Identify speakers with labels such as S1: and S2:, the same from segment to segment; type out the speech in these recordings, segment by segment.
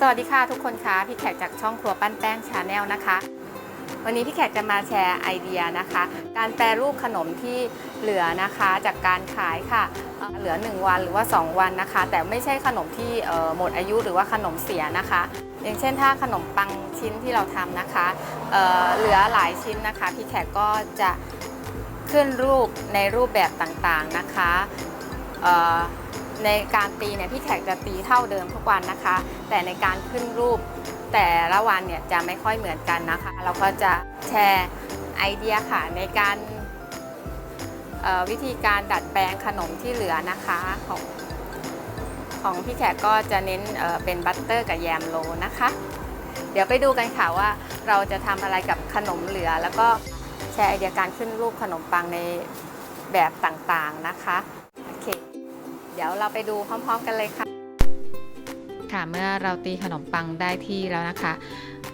S1: สวัสดีค่ะทุกคนคะพี่แขกจากช่องครัวปั้นแป้งชาแนลนะคะ วันนี้พี่แขกจะมาแชร์ไอเดียนะคะ การแปรรูปขนมที่เหลือนะคะจากการขายค่ะเอ่อหลือ 1 วันหรือว่า 2 วันนะคะ แต่ไม่ใช่ขนมที่หมดอายุหรือว่าขนมเสียนะคะ อย่างเช่นถ้าขนมปังชิ้นที่เราทำนะคะเเหลือหลายชิ้นนะคะ พี่แขกก็จะขึ้นรูปในรูปแบบต่างๆนะคะ ในการตีเนี่ยพี่แขกจะตีเท่าเดิมทุกวันนะคะ แต่ในการขึ้นรูปแต่ละวันเนี่ยจะไม่ค่อยเหมือนกันนะคะ เราก็จะแชร์ไอเดียค่ะในการวิธีการดัดแปลงขนมที่เหลือนะคะของของพี่แขกก็จะเน้นเเป็นบัตเตอร์กับแยมโลนะคะ เดี๋ยวไปดูกันค่ะว่าเราจะทำอะไรกับขนมเหลือ แล้วก็แชร์ไอเดียการขึ้นรูปขนมปังในแบบต่างๆนะคะ เดี๋ยวเราไปดูพร้อมๆกันเลยค่ะ ค่ะเมื่อเราตีขนมปังได้ที่แล้วนะคะ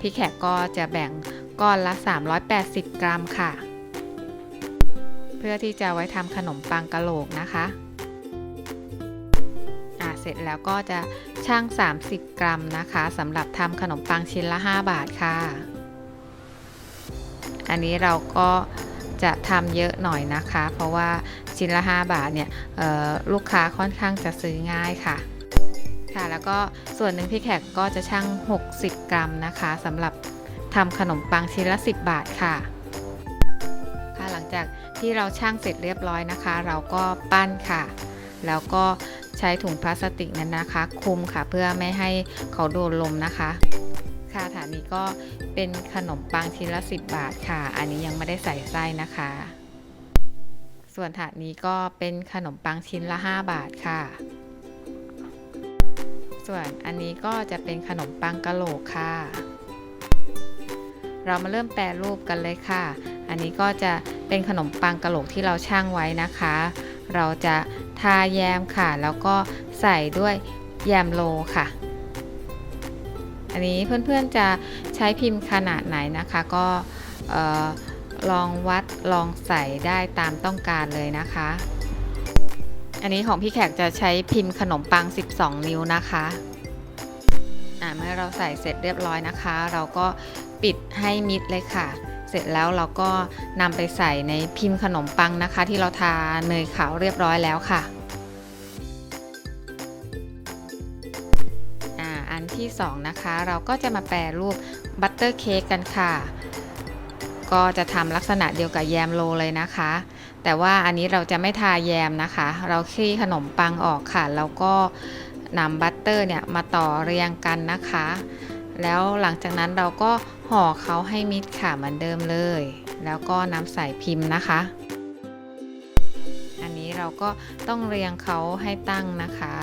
S1: พี่แขกก็จะแบ่งก้อนละ 380 กรัมค่ะ เพื่อที่จะไว้ทำขนมปังกะโหลกนะคะอ่าเสร็จแล้วก็จะช่าง 30 กรัมนะคะสำหรับทำขนมปังชิ้นละ 5 บาทค่ะ อันนี้เราก็จะทำเยอะหน่อยนะคะ เพราะว่า ชิ้นละ 5 บาทเนี่ยลูกค้าค่อนข้างจะซื้อง่ายค่ะค่ะ แล้วก็ส่วนหนึ่งพี่แขกก็จะชั่ง 60 กรัมนะคะสำหรับทำขนมปังชิ้นละ 10 บาทค่ะค่ะ หลังจากที่เราชั่งเสร็จเรียบร้อยนะคะ เราก็ปั้นค่ะ แล้วก็ใช้ถุงพลาสติกนั้นนะคะคลุมค่ะเพื่อไม่ให้เขาโดนลมนะคะ ค่ะฐานนี้ก็เป็นขนมปังชิ้นละ 10 บาทค่ะ อันนี้ยังไม่ได้ใส่ไส้นะคะ ส่วนถาดนี้ก็เป็นขนมปังชิ้นละ 5 บาทค่ะ ส่วนอันนี้ก็จะเป็นขนมปังกะโหลกค่ะ เรามาเริ่มแปรรูปกันเลยค่ะ อันนี้ก็จะเป็นขนมปังกะโหลกที่เราช่างไว้นะคะ เราจะทาแยมค่ะ แล้วก็ใส่ด้วยแยมโลค่ะ อันนี้เพื่อนๆจะใช้พิมพ์ขนาดไหนนะคะ ก็เอ่อ ลองวัดลองใส่ได้ตามต้องการเลยนะคะ อันนี้ของพี่แขกจะใช้พิมพ์ขนมปัง 12 นิ้วนะคะอ่าเมื่อเราใส่เสร็จเรียบร้อยนะคะ เราก็ปิดให้มิดเลยค่ะ เสร็จแล้วเราก็นำไปใส่ในพิมพ์ขนมปังนะคะ ที่เราทาเนยขาวเรียบร้อยแล้วค่ะอ่าอันที่2นะคะ เราก็จะมาแปรรูปบัตเตอร์เค้กกันค่ะ ก็จะทำลักษณะเดียวกับแยมโลเลยนะคะ แต่ว่าอันนี้เราจะไม่ทาแยมนะคะ เราคลี่ขนมปังออกค่ะ แล้วก็นำบัตเตอร์เนี่ยมาต่อเรียงกันนะคะ แล้วหลังจากนั้นเราก็ห่อเขาให้มิดค่ะเหมือนเดิมเลย แล้วก็นำใส่พิมพ์นะคะ อันนี้เราก็ต้องเรียงเขาให้ตั้งนะคะ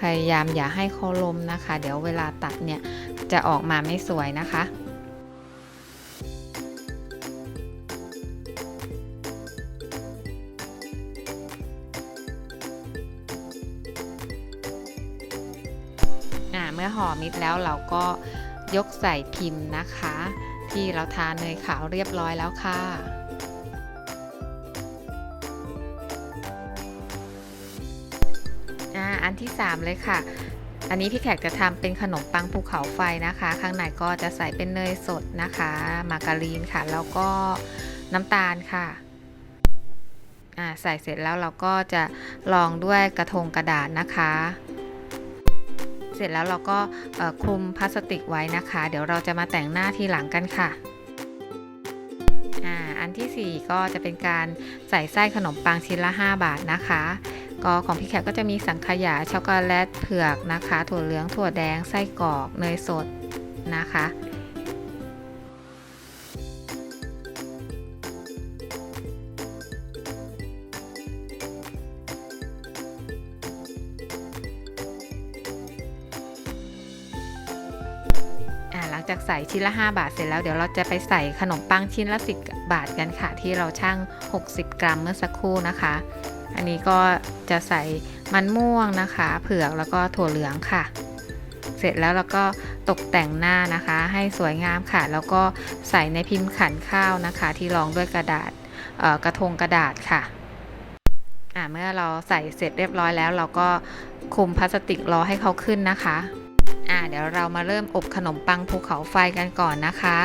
S1: พยายามอย่าให้เขาล้มนะคะ เดี๋ยวเวลาตัดเนี่ยจะออกมาไม่สวยนะคะ เมื่อห่อมิดแล้วเราก็ยกใส่พิมพ์นะคะ ที่เราทาเนยขาวเรียบร้อยแล้วค่ะอันที่ 3 เลยค่ะ อันนี้พี่แขกจะทำเป็นขนมปังภูเขาไฟนะคะ ข้างในก็จะใส่เป็นเนยสดนะคะ มาการีนค่ะ แล้วก็น้ำตาลค่ะใส่เสร็จแล้วเราก็จะรองด้วยกระทงกระดาษนะคะ เสร็จแล้วเราก็คลุมพลาสติกไว้นะคะ เดี๋ยวเราจะมาแต่งหน้าทีหลังกันค่ะอันทีสี่ 4 ก็จะเป็นการใส่ไส้ขนมปังชิ้นละ 5 บาทนะคะ ก็ของพี่แขกก็จะมีสังขยาช็อกโกแลตเผือกนะคะ ถั่วเหลืองถั่วแดงไส้กรอกเนยสดนะคะ จากใส่ชิ้นละ 5 บาทเสร็จแล้วเดี๋ยวเราจะไปใส่ขนมปังชิ้นละ 10 บาทกันค่ะ ที่เราช่าง60 กรัมเมื่อสักครู่นะคะ อันนี้ก็จะใส่มันม่วงนะคะ เผือกแล้วก็ถั่วเหลืองค่ะ เสร็จแล้วเราก็ตกแต่งหน้านะคะ ให้สวยงามค่ะ แล้วก็ใส่ในพิมพ์ขันข้าวนะคะ ที่รองด้วยกระดาษกระทงกระดาษค่ะเมื่อเราใส่เสร็จเรียบร้อยแล้ว เราก็คลุมพลาสติกรอให้เขาขึ้นนะคะ เดี๋ยวเรามาเริ่มอบขนมปังภูเขาไฟกันก่อนนะคะ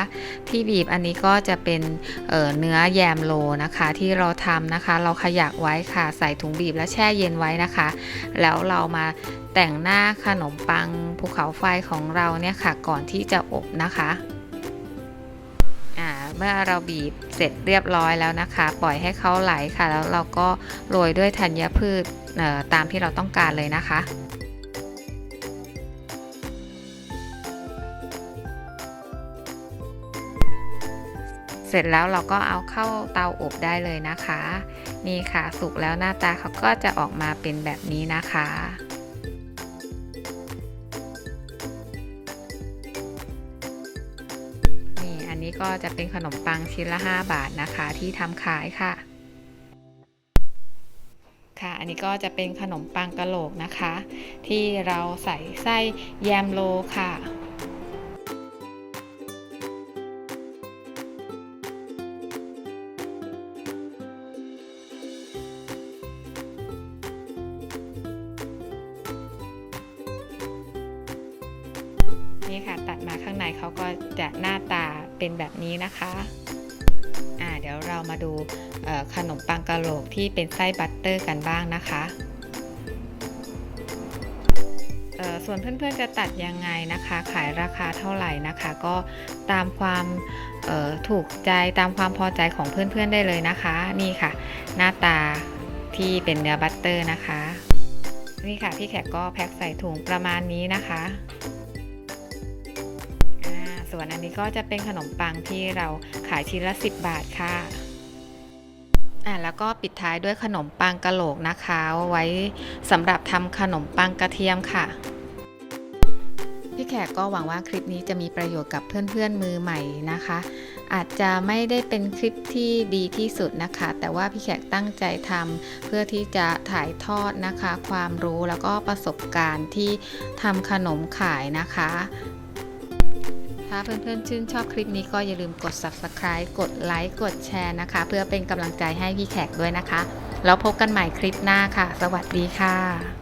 S1: ที่บีบอันนี้ก็จะเป็นเเนื้อแยมโลนะคะ ที่เราทำนะคะ เราขยักไว้ค่ะ ใส่ถุงบีบแล้วแช่เย็นไว้นะคะ แล้วเรามาแต่งหน้าขนมปังภูเขาไฟของเราเนี่ยค่ะ ก่อนที่จะอบนะคะเมื่อเราบีบเสร็จเรียบร้อยแล้วนะคะ ปล่อยให้เขาไหลค่ะ แล้วเราก็โรยด้วยธัญพืชตามที่เราต้องการเลยนะคะ เสร็จแล้วเราก็เอาเข้าเตาอบได้เลยนะคะ นี่ค่ะสุกแล้วหน้าตาเขาก็จะออกมาเป็นแบบนี้นะคะนี่อันนี้ก็จะเป็นขนมปังชิ้นละ 5 บาทนะคะที่ทำขายค่ะ ค่ะ อันนี้ก็จะเป็นขนมปังกะโหลกนะคะ ที่เราใส่ไส้แยมโลค่ะ ก็จะหน้าตาเป็นแบบนี้นะคะอ่าเดี๋ยวเรามาดูขนมปังกะโหลกที่เป็นไส้บัตเตอร์กันบ้างนะคะเอ่อส่วนเพื่อนๆจะตัดยังไงนะคะ ขายราคาเท่าไหร่นะคะ ก็ตามความถูกใจตามความพอใจของเพื่อนๆได้เลยนะคะ นี่ค่ะ หน้าตาที่เป็นเนื้อบัตเตอร์นะคะ นี่ค่ะพี่แขกก็แพ็คใส่ถุงประมาณนี้นะคะ ส่วนอันนี้ก็จะเป็นขนมปังที่เราขายชิ้นละ 10 บาทค่ะอ่าแล้วก็ปิดท้ายด้วยขนมปังกะโหลกนะคะ ไว้สำหรับทำขนมปังกระเทียมค่ะ พี่แขกก็หวังว่าคลิปนี้จะมีประโยชน์กับเพื่อนๆมือใหม่นะคะ อาจจะไม่ได้เป็นคลิปที่ดีที่สุดนะคะ แต่ว่าพี่แขกตั้งใจทำเพื่อที่จะถ่ายทอดนะคะ ความรู้แล้วก็ประสบการณ์ที่ทำขนมขายนะคะ ถ้าเพื่อนๆชื่นชอบคลิปนี้ก็อย่าลืมกด subscribe กดไลค์กดแชร์นะคะ เพื่อเป็นกำลังใจให้พี่แขกด้วยนะคะ แล้วพบกันใหม่คลิปหน้าค่ะ สวัสดีค่ะ